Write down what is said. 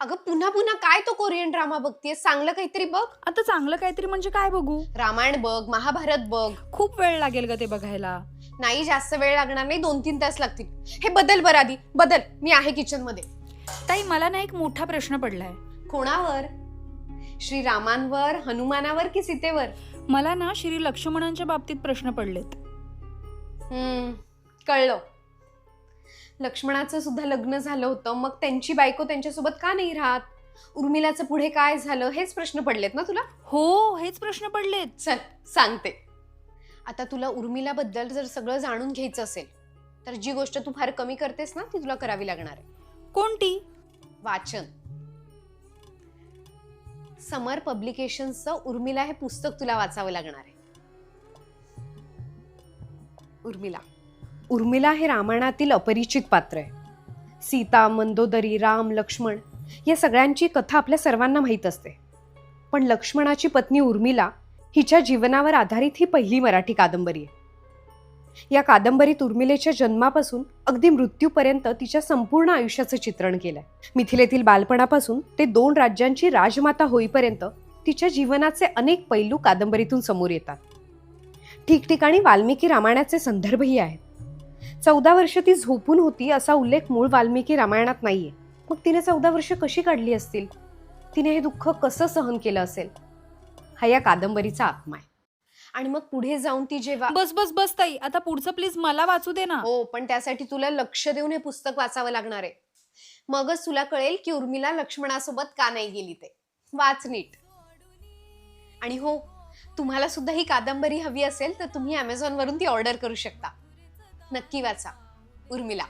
अगं पुन्हा पुन्हा काय तो कोरियन ड्रामा बघतीये चांगलं काहीतरी बघ. आता चांगलं काहीतरी म्हणजे काय बघू? रामायण बघ महाभारत बघ. खूप वेळ लागेल ग ते बघायला. नाही जास्त वेळ लागणार नाही दोन तीन तास लागतील. हे बदल बरं आधी बदल. मी आहे किचनमध्ये ताई मला ना एक मोठा प्रश्न पडलाय. कोणावर? श्रीरामांवर हनुमानावर की सीतेवर? मला ना श्री लक्ष्मणांच्या बाबतीत प्रश्न पडलेत. हम्म कळलं. लक्ष्मणाचं सुद्धा लग्न झालं होतं. मग त्यांची बायको त्यांच्यासोबत का नाही राहत? उर्मिलाचं पुढे काय झालं? हेच प्रश्न पडलेत ना तुला? हो हेच प्रश्न पडलेत. चल सांगते. आता तुला उर्मिलाबद्दल जर सगळं जाणून घ्यायचं असेल तर जी गोष्ट तू फार कमी करतेस ना ती तुला करावी लागणार आहे. कोणती? वाचन. समर पब्लिकेशनचं उर्मिला हे पुस्तक तुला वाचावं लागणार आहे. उर्मिला. उर्मिला हे रामायणातील अपरिचित पात्र आहे. सीता मंदोदरी राम लक्ष्मण या सगळ्यांची कथा आपल्या सर्वांना माहीत असते. पण लक्ष्मणाची पत्नी उर्मिला हिच्या जीवनावर आधारित ही पहिली मराठी कादंबरी आहे. या कादंबरीत उर्मिलेच्या जन्मापासून अगदी मृत्यूपर्यंत तिच्या संपूर्ण आयुष्याचं चित्रण केलंय. मिथिलेतील बालपणापासून ते दोन राज्यांची राजमाता होईपर्यंत तिच्या जीवनाचे अनेक पैलू कादंबरीतून समोर येतात. ठिकठिकाणी वाल्मिकी रामायणाचे संदर्भही आहेत. चौदा वर्ष ती झोपून होती असा उल्लेख मूळ वाल्मिकी रामायणात नाहीये. मग तिने चौदा वर्ष कशी काढली असतील? तिने हे दुःख कसं सहन केलं असेल? हा या कादंबरीचा आत्मा आहे. आणि मग पुढे जाऊन ती जेव्हा बस बस बस ताई. आता पुढचं प्लीज मला वाचू दे ना. हो पण त्यासाठी तुला लक्ष देऊन हे पुस्तक वाचावं लागणार आहे. मगच तुला कळेल की उर्मिला लक्ष्मणासोबत का नाही गेली ते. वाच नीट. आणि हो तुम्हाला सुद्धा ही कादंबरी हवी असेल तर तुम्ही अमेझॉन वरून ती ऑर्डर करू शकता. नक्की वाचा. उर्मिला.